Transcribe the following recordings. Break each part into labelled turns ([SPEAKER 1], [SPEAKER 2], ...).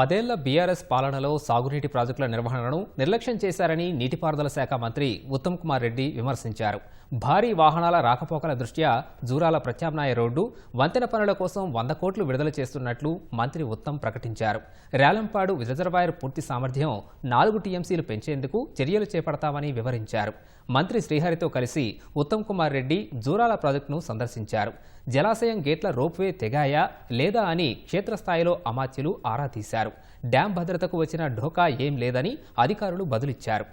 [SPEAKER 1] పదేళ్ళ బీఆర్ఎస్ పాలనలో సాగునీటి ప్రాజెక్టుల నిర్వహణను నిర్లక్ష్యం చేశారని నీటిపారుదల శాఖ మంత్రి ఉత్తమ్ కుమార్ రెడ్డి విమర్శించారు. భారీ వాహనాల రాకపోకల దృష్ట్యా జూరాల ప్రత్యామ్నాయ రోడ్డు వంతెన పనుల కోసం వంద కోట్లు విడుదల చేస్తున్నట్లు మంత్రి ఉత్తమ్ ప్రకటించారు. రేలంపాడు రిజర్వాయర్ పూర్తి సామర్థ్యం నాలుగు టీఎంసీలు పెంచేందుకు చర్యలు చేపడతామని వివరించారు. మంత్రి శ్రీహరితో కలిసి ఉత్తమ్ కుమార్ రెడ్డి జూరాల ప్రాజెక్టును సందర్శించారు. జలాశయం గేట్ల రోప్వే తెగాయా లేదా అని క్షేత్రస్థాయిలో అమాత్యులు ఆరా తీశారు. డ్యాం భద్రతకు వచ్చిన ఢోకా ఏం లేదని అధికారులు బదులిచ్చారు.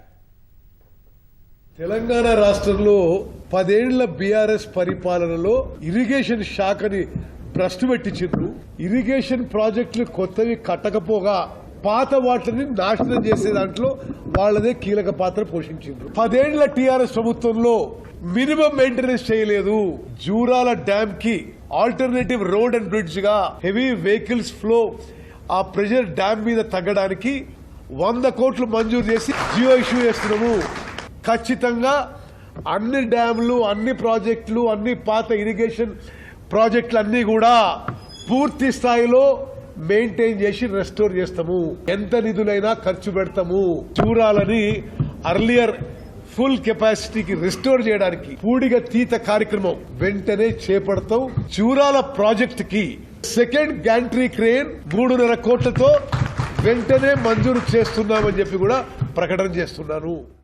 [SPEAKER 2] తెలంగాణ రాష్ట్రంలో పదేళ్ళ బీఆర్ఎస్ పరిపాలనలో ఇరిగేషన్ శాఖని భ్రష్టు పెట్టించిండ్రు. ఇరిగేషన్ ప్రాజెక్టులు కొత్తవి కట్టకపోగా పాత వాటిని నాశనం చేసే దాంట్లో వాళ్ళదే కీలక పాత్ర పోషించిండ్రు. పదేళ్ళ టీఆర్ఎస్ ప్రభుత్వంలో మినిమం మెయింటెనెన్స్ చేయలేదు. జూరాల డ్యామ్కి ఆల్టర్నేటివ్ రోడ్ అండ్ బ్రిడ్జ్గా హెవీ వెహికల్స్ ఫ్లో ఆ ప్రెషర్ డ్యామ్ మీద తగ్గడానికి వంద కోట్లు మంజూరు చేసి జియో ఇష్యూ చేస్తున్నాము. ఖచ్చితంగా అన్ని డ్యాములు అన్ని ప్రాజెక్టులు అన్ని పాత ఇరిగేషన్ ప్రాజెక్టులు అన్ని కూడా పూర్తి స్థాయిలో మెయింటైన్ చేసి రెస్టోర్ చేస్తాము. ఎంత నిధులైనా ఖర్చు పెడతాము. చూడాలని అర్లియర్ ఫుల్ కెపాసిటీకి రిస్టోర్ చేయడానికి పూడిగ తీత కార్యక్రమం వెంటనే చేపడతాం. చూరాల ప్రాజెక్ట్కి సెకండ్ గ్యాంట్రీ క్రేన్ మూడున్నర కోట్లతో వెంటనే మంజూరు చేస్తున్నామని చెప్పి కూడా ప్రకటన చేస్తున్నాను.